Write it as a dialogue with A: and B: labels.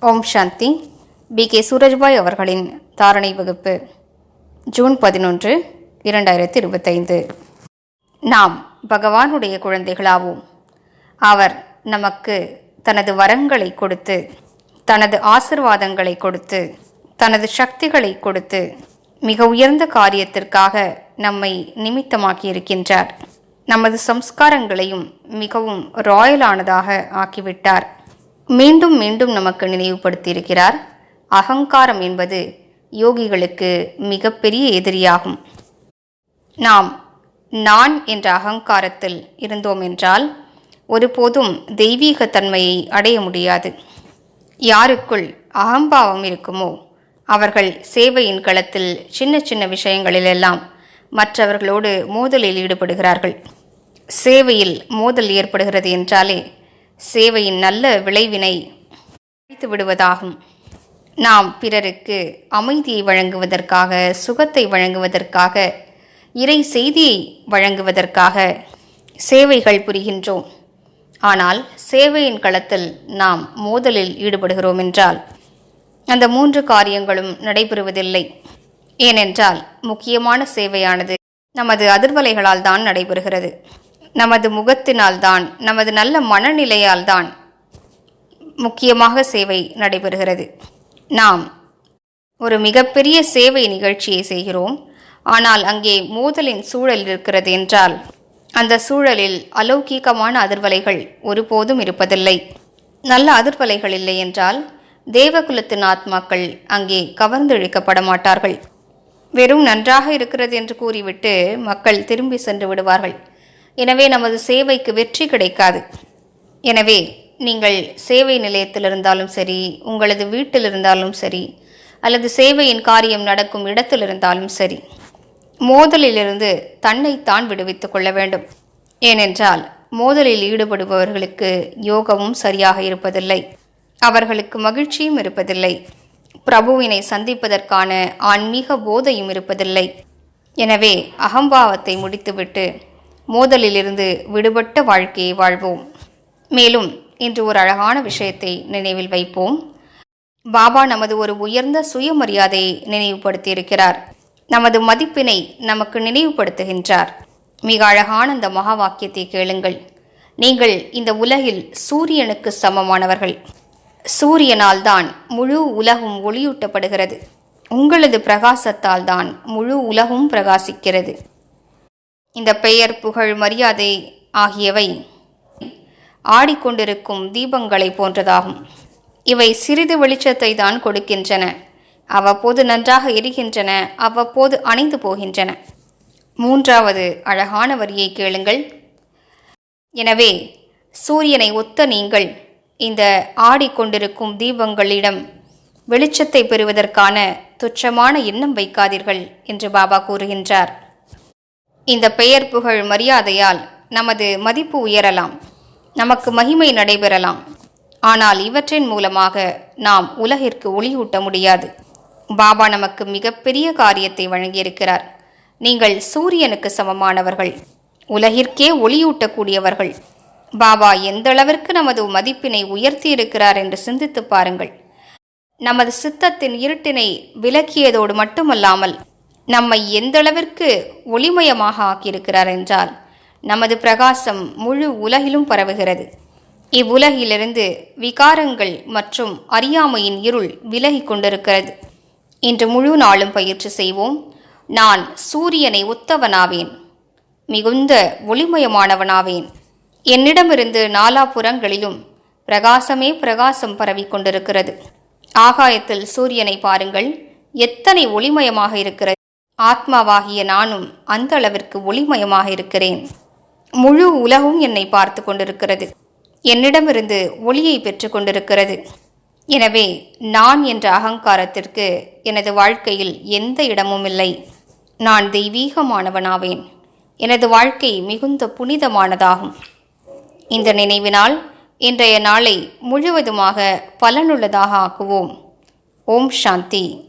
A: ஓம் சாந்தி. B. K. Surajbhai அவர்களின் தாரணை வகுப்பு ஜூன் பதினொன்று இரண்டாயிரத்தி இருபத்தைந்து நாம் பகவானுடைய குழந்தைகளாவோம். அவர் நமக்கு தனது வரங்களை கொடுத்து தனது ஆசிர்வாதங்களை கொடுத்து தனது சக்திகளை கொடுத்து மிக உயர்ந்த காரியத்திற்காக நம்மை நிமித்தமாக்கி இருக்கின்றார் நமது சம்ஸ்காரங்களையும் மிகவும் ராயலானதாக ஆக்கிவிட்டார். மீண்டும் மீண்டும் நமக்கு நினைவுபடுத்தியிருக்கிறார். அகங்காரம் என்பது யோகிகளுக்கு மிகப்பெரிய எதிரியாகும். நாம் நான் என்ற அகங்காரத்தில் இருந்தோம் என்றால் ஒருபோதும் தெய்வீக தன்மையை அடைய முடியாது. யாருக்குள் அகம்பாவம் இருக்குமோ அவர்கள் சேவையின் களத்தில் சின்ன சின்ன விஷயங்களிலெல்லாம் மற்றவர்களோடு மோதலில் ஈடுபடுகிறார்கள். சேவையில் மோதல் ஏற்படுகிறது என்றாலே சேவையின் நல்ல விளைவினை அழித்து விடுவதாகும். நாம் பிறருக்கு அமைதியை வழங்குவதற்காக சுகத்தை வழங்குவதற்காக இறை செய்தியை வழங்குவதற்காக சேவைகள் புரிகின்றோம். ஆனால் சேவையின் களத்தில் நாம் மோதலில் ஈடுபடுகிறோம் என்றால் அந்த மூன்று காரியங்களும் நடைபெறுவதில்லை. ஏனென்றால் முக்கியமான சேவையானது நமது அதிர்வலைகளால் தான் நடைபெறுகிறது. நமது முகத்தினால் தான் நமது நல்ல மனநிலையால்தான் முக்கியமாக சேவை நடைபெறுகிறது. நாம் ஒரு மிகப்பெரிய சேவை நிகழ்ச்சியை செய்கிறோம். ஆனால் அங்கே மோதலின் சூழல் இருக்கிறது என்றால் அந்த சூழலில் அலௌகீகமான அதிர்வலைகள் ஒருபோதும் இருப்பதில்லை. நல்ல அதிர்வலைகள் இல்லை என்றால் தேவகுலத்தின் ஆத்மாக்கள் அங்கே கவர்ந்து இழுக்கப்பட மாட்டார்கள். வெறும் நன்றாக இருக்கிறது என்று கூறிவிட்டு மக்கள் திரும்பி சென்று விடுவார்கள். எனவே நமது சேவைக்கு வெற்றி கிடைக்காது. எனவே நீங்கள் சேவை நிலையத்தில் இருந்தாலும் சரி உங்களது வீட்டில் இருந்தாலும் சரி அல்லது சேவையின் காரியம் நடக்கும் இடத்தில் இருந்தாலும் சரி மோதலிலிருந்து தன்னைத்தான் விடுவித்துக் கொள்ள வேண்டும். ஏனென்றால் மோதலில் ஈடுபடுபவர்களுக்கு யோகமும் சரியாக இருப்பதில்லை. அவர்களுக்கு மகிழ்ச்சியும் இருப்பதில்லை. பிரபுவினை சந்திப்பதற்கான ஆன்மீக போதையும் இருப்பதில்லை. எனவே அகம்பாவத்தை முடித்துவிட்டு மோதலிலிருந்து விடுபட்ட வாழ்க்கையை வாழ்வோம். மேலும் இன்று ஒரு அழகான விஷயத்தை நினைவில் வைப்போம். பாபா நமது ஒரு உயர்ந்த சுயமரியாதையை நினைவுபடுத்தியிருக்கிறார். நமது மதிப்பினை நமக்கு நினைவுபடுத்துகின்றார். மிக அழகான இந்த மகா வாக்கியத்தை கேளுங்கள். நீங்கள் இந்த உலகில் சூரியனுக்கு சமமானவர்கள். சூரியனால் தான் முழு உலகும் ஒளியூட்டப்படுகிறது. உங்களது பிரகாசத்தால் தான் முழு உலகும் பிரகாசிக்கிறது. இந்த பெயர் புகழ் மரியாதை ஆகியவை ஆடிக்கொண்டிருக்கும் தீபங்களை போன்றதாகும். இவை சிறிது வெளிச்சத்தை தான் கொடுக்கின்றன. அவ்வப்போது நன்றாக எரிகின்றன. அவ்வப்போது அணைந்து போகின்றன. மூன்றாவது அழகான வரியை கேளுங்கள். எனவே சூரியனை ஒத்த நீங்கள் இந்த ஆடிக்கொண்டிருக்கும் தீபங்களிடம் வெளிச்சத்தை பெறுவதற்கான துச்சமான எண்ணம் வைக்காதீர்கள் என்று பாபா கூறுகின்றார். இந்த பெயர் புகழ் மரியாதையால் நமது மதிப்பு உயரலாம். நமக்கு மகிமை நடைபெறலாம். ஆனால் இவற்றின் மூலமாக நாம் உலகிற்கு ஒளியூட்ட முடியாது. பாபா நமக்கு மிகப்பெரிய காரியத்தை வழங்கியிருக்கிறார். நீங்கள் சூரியனுக்கு சமமானவர்கள். உலகிற்கே ஒளியூட்டக்கூடியவர்கள். பாபா எந்த அளவிற்கு நமது மதிப்பினை உயர்த்தி இருக்கிறார் என்று சிந்தித்து பாருங்கள். நமது சித்தத்தின் இருட்டினை விலக்கியதோடு மட்டுமல்லாமல் நம்மை எந்தளவிற்கு ஒளிமயமாக ஆக்கியிருக்கிறார் என்றால் நமது பிரகாசம் முழு உலகிலும் பரவுகிறது. இவ்வுலகிலிருந்து விகாரங்கள் மற்றும் அறியாமையின் இருள் விலகி கொண்டிருக்கிறது. இன்று முழு நாளும் பயிற்சி செய்வோம். நான் சூரியனை ஒத்தவனாவேன். மிகுந்த ஒளிமயமானவனாவேன். என்னிடமிருந்து நாலாபுறங்களிலும் பிரகாசமே பிரகாசம் பரவி கொண்டிருக்கிறது. ஆகாயத்தில் சூரியனை பாருங்கள். எத்தனை ஒளிமயமாக இருக்கிறது! ஆத்மாவாகிய நானும் அந்த அளவிற்கு ஒளிமயமாக இருக்கிறேன். முழு உலகும் என்னை பார்த்து கொண்டிருக்கிறது. என்னிடமிருந்து ஒளியை பெற்று கொண்டிருக்கிறது. எனவே நான் என்ற அகங்காரத்திற்கு எனது வாழ்க்கையில் எந்த இடமும் இல்லை. நான் தெய்வீகமானவனாவேன். எனது வாழ்க்கை மிகுந்த புனிதமானதாகும். இந்த நினைவினால் இன்றைய நாளை முழுவதுமாக பலனுள்ளதாக ஆக்குவோம். ஓம் சாந்தி.